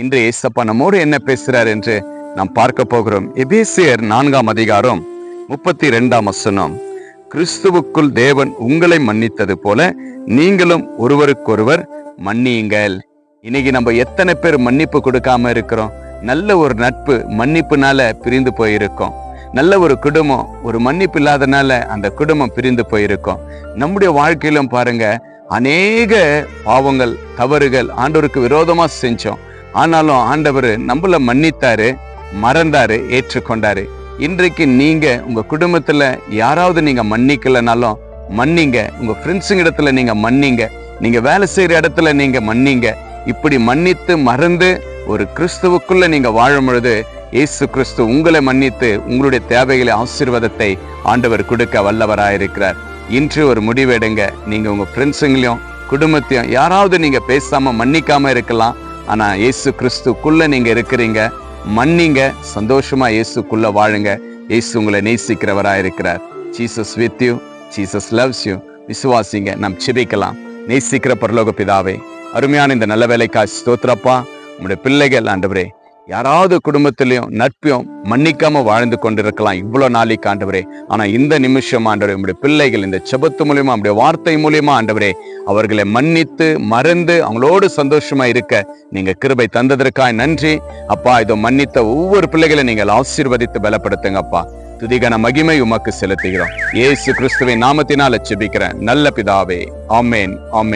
இன்று ஏசப்பா நம்மோடு என்ன பேசுறார் என்று நாம் பார்க்க போகிறோம். எபேசியர் நான்காம் அதிகாரம் முப்பத்தி இரண்டாம் வசனம். கிறிஸ்துவுக்குள் தேவன் உங்களை மன்னித்தது போல நீங்களும் ஒருவருக்கொருவர் மன்னியுங்கள். இன்னைக்கு நம்ம எத்தனை பேர் மன்னிப்பு கொடுக்காம இருக்கிறோம்? நல்ல ஒரு நட்பு மன்னிப்புனால பிரிந்து போயிருக்கோம். நல்ல ஒரு குடும்பம் ஒரு மன்னிப்பு இல்லாதனால அந்த குடும்பம் பிரிந்து போயிருக்கோம். நம்முடைய வாழ்க்கையிலும் பாருங்க அநேக பாவங்கள் தவறுகள் ஆண்டோருக்கு விரோதமா செஞ்சோம். ஆனாலும் ஆண்டவர் நம்மள மன்னித்தாரு மறந்தாரு ஏற்றுக்கொண்டாரு. இன்றைக்கு நீங்க உங்க குடும்பத்துல யாராவது நீங்க மன்னிக்கலனாலும் மன்னிங்க. உங்க ஃப்ரெண்ட்ஸுங்க இடத்துல நீங்க மன்னிங்க. நீங்க வேலை செய்யற இடத்துல நீங்க மன்னிங்க. இப்படி மன்னித்து மறந்து ஒரு கிறிஸ்துவுக்குள்ள நீங்க வாழும் பொழுது இயேசு கிறிஸ்து உங்களை மன்னித்து உங்களுடைய தேவைகளை ஆசீர்வாதத்தை ஆண்டவர் கொடுக்க வல்லவராயிருக்கிறார். இன்று ஒரு முடிவெடுங்க நீங்க உங்க ஃப்ரெண்ட்ஸுங்களையும் குடும்பத்தையும் யாராவது நீங்க பேசாம மன்னிக்காம இருக்கலாம். ஆனா இயேசு கிறிஸ்துக்குள்ளே நீங்க இருக்கிறீங்க. மன்னிங்க. சந்தோஷமா இயேசுக்குள்ள வாழுங்க. இயேசு உங்களை நேசிக்கிறவராக இருக்கிறார். Jesus with you Jesus loves you விசுவாசிங்க நாம் சிபிக்கலாம் நேசிக்கிற பரலோக பிதாவே அருமையான இந்த நல்ல வேலைக்காய் ஸ்தோத்திரப்பா. உங்களுடைய பிள்ளைகள் ஆண்டவரே யாராவது குடும்பத்திலையும் நட்பையும் மன்னிக்காம வாழ்ந்து கொண்டிருக்கலாம். இவ்வளவு நாளைக்கு ஆண்டவரே ஆனா இந்த நிமிஷம் ஆண்டவரே உங்களுடைய பிள்ளைகள் இந்த செபத்து மூலியமா உங்களுடைய வார்த்தை மூலியமா ஆண்டவரே அவர்களை மன்னித்து மறந்து அவங்களோடு சந்தோஷமா இருக்க நீங்க கிருபை தந்ததற்காய் நன்றி. அப்பா இதோ மன்னித்த ஒவ்வொரு பிள்ளைகளை நீங்கள் ஆசீர்வதித்து பலப்படுத்துங்க அப்பா துதிகன மகிமை உமக்கு செலுத்துகிறோம். ஏசு கிறிஸ்துவின் நாமத்தினால் செபிக்கிறேன் நல்ல பிதாவே. ஆமேன். ஆமேன்.